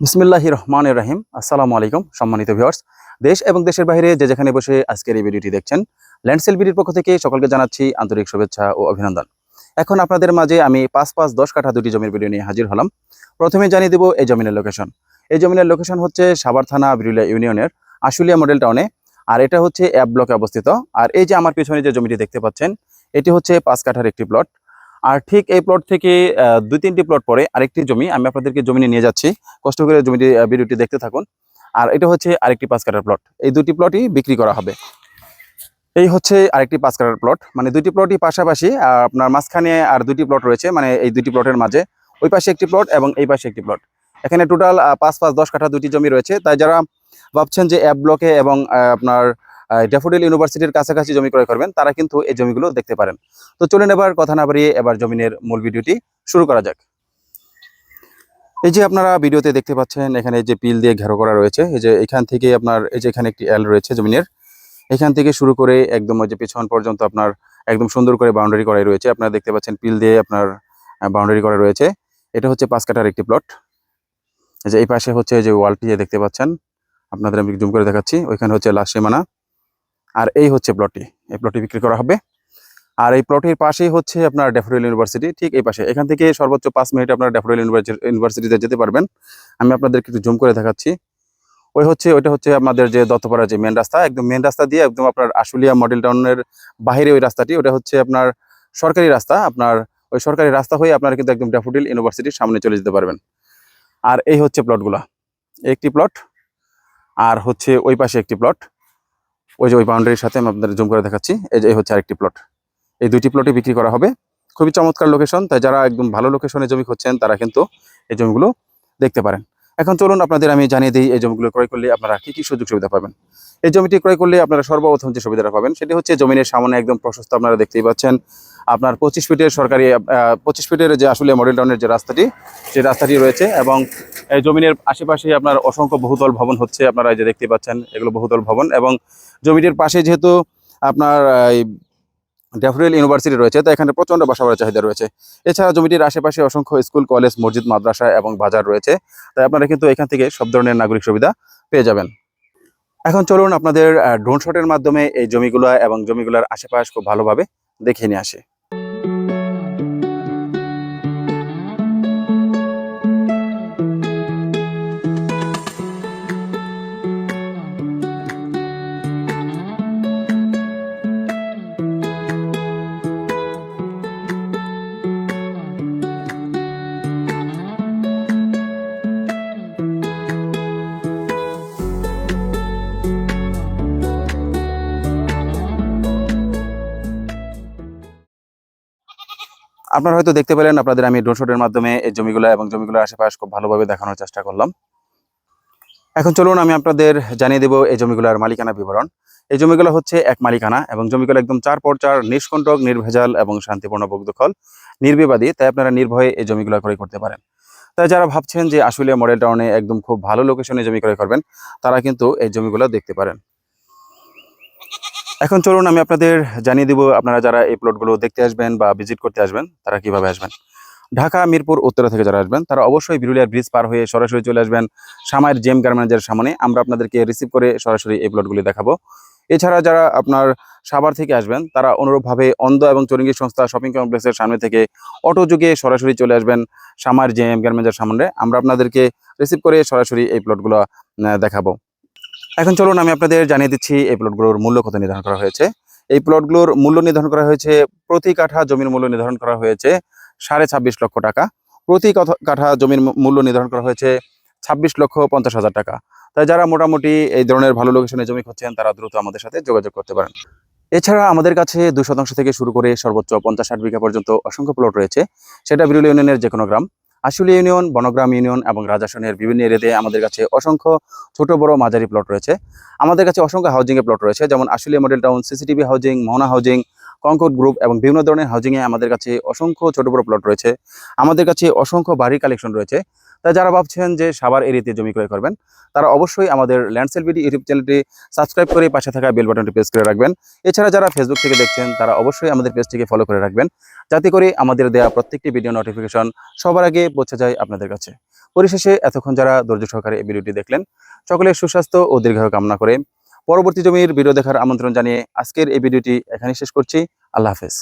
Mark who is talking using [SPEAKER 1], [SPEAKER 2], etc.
[SPEAKER 1] বিসমিল্লাহ রহমান রাহিম। আসসালামু আলাইকুম সম্মানিত ভিউয়ার্স। দেশ এবং দেশের বাইরে যে যেখানে বসে আজকের এই ভিডিওটি দেখছেন, ল্যান্ডসেল বিডির পক্ষ থেকে সকলকে জানাচ্ছি আন্তরিক শুভেচ্ছা ও অভিনন্দন। এখন আপনাদের মাঝে আমি পাঁচ পাঁচ দশ কাঠা দুটি জমির ভিডিও নিয়ে হাজির হলাম। প্রথমে জানিয়ে দেব এই জমিনের লোকেশন এই জমিনের লোকেশন হচ্ছে সাভার থানা বিরুলিয়া ইউনিয়নের আশুলিয়া মডেল টাউনে আর এটা হচ্ছে অ্যাপ ব্লকে অবস্থিত। আর এই যে আমার পিছনে যে জমিটি দেখতে পাচ্ছেন, এটি হচ্ছে পাঁচ কাঠার একটি প্লট আর ঠিক এই প্লট থেকে দুই তিনটি প্লট পরে আরেকটি জমি আমি আপনাদেরকে জমি নিয়ে যাচ্ছি। কষ্ট করে জমিটি ভিডিওটি দেখতে থাকুন। আর এটা হচ্ছে আরেকটি পাঁচ কাঠার প্লট এই দুটি প্লটই বিক্রি করা হবে। এই হচ্ছে আরেকটি পাঁচ কাটার প্লট মানে দুটি প্লটই পাশাপাশি আপনার মাঝখানে আর দুটি প্লট রয়েছে মানে এই দুটি প্লটের মাঝে। ওই পাশে একটি প্লট এবং এই পাশে একটি প্লট এখানে টোটাল পাঁচ পাঁচ, দশ কাঠা দুটি জমি রয়েছে। তাই যারা ভাবছেন যে অ্যাপ ব্লকে এবং আপনার ড্যাফোডিল ইউনিভার্সিটির কাছাকাছি জমি ক্রয় করবেন, তারা কিন্তু এই জমিগুলো দেখতে পারেন। তো চলুন এবার কথা না বাড়িয়ে এবার জমিনের মূল ভিডিওটি শুরু করা যাক। এই যে আপনারা ভিডিওতে দেখতে পাচ্ছেন, এখানে যে পিল দিয়ে ঘেরো করা রয়েছে, এই যে এখান থেকে আপনার, এই যে এখানে একটি এল রয়েছে জমিনের, এখান থেকে শুরু করে একদম ওই যে পেছন পর্যন্ত আপনার একদম সুন্দর করে বাউন্ডারি করাই রয়েছে। আপনারা দেখতে পাচ্ছেন পিল দিয়ে আপনার বাউন্ডারি করা রয়েছে। এটা হচ্ছে পাঁচ কাটার একটি প্লট এই যে এই পাশে হচ্ছে যে ওয়ালটি দেখতে পাচ্ছেন, আপনাদের আমি জুম করে দেখাচ্ছি, ওইখানে হচ্ছে লাস্ট সীমানা। আর এই হচ্ছে প্লটটি এই প্লটটি বিক্রি করা হবে। আর এই প্লটের পাশেই হচ্ছে আপনার ড্যাফোডিল ইউনিভার্সিটি ঠিক এই পাশে। এখান থেকে সর্বোচ্চ পাঁচ মিনিট আপনার ড্যাফোডিল ইউনিভার্সিটিতে যেতে পারবেন। আমি আপনাদেরকে একটু জুম করে দেখাচ্ছি। ওই হচ্ছে, ওইটা হচ্ছে আমাদের যে দত্তপাড়া যে মেন রাস্তা, একদম মেন রাস্তা দিয়ে একদম আপনার আশুলিয়া মডেল টাউনের বাইরে ওই রাস্তাটি। ওটা হচ্ছে আপনার সরকারি রাস্তা। আপনার ওই সরকারি রাস্তা হয়ে আপনারা কিন্তু একদম ড্যাফোডিল ইউনিভার্সিটির সামনে চলে যেতে পারবেন। আর এই হচ্ছে প্লটগুলা একটি প্লট আর হচ্ছে ওই পাশে একটি প্লট ওই যে ওই বাউন্ডারির সাথে আমি আপনাদের জুম করে দেখাচ্ছি। এই যে হচ্ছে আরেকটি প্লট এই দুইটি প্লটে বিক্রি করা হবে। খুবই চমৎকার লোকেশন তাই যারা একদম ভালো লোকেশনে জমি খুঁজছেন, তারা কিন্তু এই জমিগুলো দেখতে পারেন। এখন চলুন আপনাদের আমি জানিয়ে দিই, এই জমিগুলো ক্রয় করলে আপনারা কি কি সুযোগ সুবিধা পাবেন? এই জমিটি ক্রয় করলে আপনারা সর্বপ্রথম যে সুবিধাটা পাবেন সেটি হচ্ছে জমিনের সামনে একদম প্রশস্ত আপনারা দেখতেই পাচ্ছেন। আপনার পঁচিশ ফিটের সরকারি পঁচিশ ফিটের যে আসলে মডেল টাউনের যে রাস্তাটি, সেই রাস্তাটি রয়েছে এবং এই জমিনের আশেপাশে আপনার অসংখ্য বহুতল ভবন হচ্ছে, আপনারা এই যে দেখতে পাচ্ছেন, এগুলো বহুতল ভবন এবং জমিটির পাশে যেহেতু আপনার এই ড্যাফোডিল ইউনিভার্সিটি রয়েছে, তো এখানে প্রচণ্ড বাসাবাড়ির চাহিদা রয়েছে। এছাড়া জমিটির আশেপাশে অসংখ্য স্কুল, কলেজ, মসজিদ, মাদ্রাসা এবং বাজার রয়েছে। তাই আপনারা কিন্তু এখান থেকে সব ধরনের নাগরিক সুবিধা পেয়ে যাবেন। এখন চলুন আপনাদের ড্রোন শটের মাধ্যমে এই জমিগুলো এবং জমিগুলোর আশেপাশ খুব ভালোভাবে দেখে নিয়ে আসে। আপনারা হয়তো দেখতে পেলেন, আপনাদের আমি ড্রোন শটের মাধ্যমে এই জমিগুলো এবং জমিগুলোর আশেপাশ খুব ভালোভাবে দেখানোর চেষ্টা করলাম। এখন চলুন আমি আপনাদের জানিয়ে দেব এই জমিগুলোর মালিকানা বিবরণ। এই জমিগুলো হচ্ছে এক মালিকানা এবং জমিগুলো একদম চার পর চার নিষ্কণ্টক, নির্ভেজাল এবং শান্তিপূর্ণ বগ্ধকল নির্বিবাদী, তাই আপনারা নির্ভয়ে এই জমিগুলো ক্রয় করতে পারেন। তাই যারা ভাবছেন যে আসলে মডেল টাউনে একদম খুব ভালো লোকেশনে জমি ক্রয় করবেন, তারা কিন্তু এই জমিগুলো দেখতে পারেন। এখন চলুন আমি আপনাদের জানিয়ে দিব আপনারা যারা এই প্লটগুলো দেখতে আসবেন বা ভিজিট করতে আসবেন, তারা কীভাবে আসবেন। ঢাকা, মিরপুর, উত্তরা থেকে যারা আসবেন, তারা অবশ্যই বিরুলিয়ার ব্রিজ পার হয়ে সরাসরি চলে আসবেন সামায়ের জেম গার্মেন্টের সামনে। আমরা আপনাদেরকে রিসিভ করে সরাসরি এই প্লটগুলি দেখাবো। এছাড়া যারা আপনার সাভার থেকে আসবেন, তারা অনুরূপভাবে অন্ধ এবং চরিঙ্গি সংস্থা শপিং কমপ্লেক্সের সামনে থেকে অটো যুগে সরাসরি চলে আসবেন সামার জেম গার্মেন্টের সামনে। আমরা আপনাদেরকে রিসিভ করে সরাসরি এই প্লটগুলো দেখাবো। এখন চলুন আমি আপনাদের জানিয়ে দিচ্ছি এই প্লটগুলোর মূল্য কত নির্ধারণ করা হয়েছে। এই প্লটগুলোর মূল্য নির্ধারণ করা হয়েছে, প্রতি কাঠা জমির মূল্য নির্ধারণ করা হয়েছে সাড়ে ছাব্বিশ লক্ষ টাকা। প্রতি কাঠা জমির মূল্য নির্ধারণ করা হয়েছে ছাব্বিশ লক্ষ পঞ্চাশ হাজার টাকা। তাই যারা মোটামুটি এই ধরনের ভালো লোকেশনে জমি খুঁজছেন, তারা দ্রুত আমাদের সাথে যোগাযোগ করতে পারেন। এছাড়া আমাদের কাছে দুই শতাংশ থেকে শুরু করে সর্বোচ্চ পঞ্চাশ ষাট বিঘা পর্যন্ত অসংখ্য প্লট রয়েছে। সেটা বিরুল ইউনিয়নের যে কোনো গ্রাম। আশুলিয়া ইউনিয়ন, বনগ্রাম ইউনিয়ন এবং রাজাসনের বিভিন্ন এরিয়াতে আমাদের কাছে অসংখ্য ছোট বড় মাঝারি প্লট রয়েছে। আমাদের কাছে অসংখ্য হাউজিংয়ের প্লট রয়েছে, যেমন Ashulia model town CCTV housing Mohona housing Concord group এবং বিভিন্ন ধরনের হাউজিংয়ে আমাদের কাছে অসংখ্য ছোট বড় প্লট রয়েছে। আমাদের কাছে অসংখ্য বাড়ি কালেকশন রয়েছে। তা যারা ভাবছেন যে সাবার এরিয়াতে জমি ক্রয় করবেন, তারা অবশ্যই আমাদের ল্যান্ডসেল বিডি ইউটিউব চ্যানেলটি সাবস্ক্রাইব করে পাশে থাকা বেল বাটনটি প্রেস করে রাখবেন। এছাড়া যারা ফেসবুক থেকে দেখছেন, তারা অবশ্যই আমাদের পেজটিকে ফলো করে রাখবেন। যাতে করে আমাদের দেওয়া প্রত্যেকটি ভিডিও নোটিফিকেশন সবার আগে পৌঁছে যায় আপনাদের কাছে। পরিশেষে এতক্ষণ যারা ধৈর্য সহকারে এই ভিডিওটি দেখলেন, সকলের সুস্বাস্থ্য ও দীর্ঘায়ু কামনা করে পরবর্তী জমির ভিডিও দেখার আমন্ত্রণ জানিয়ে আজকের এই ভিডিওটি এখানে শেষ করছি। আল্লাহ হাফেজ।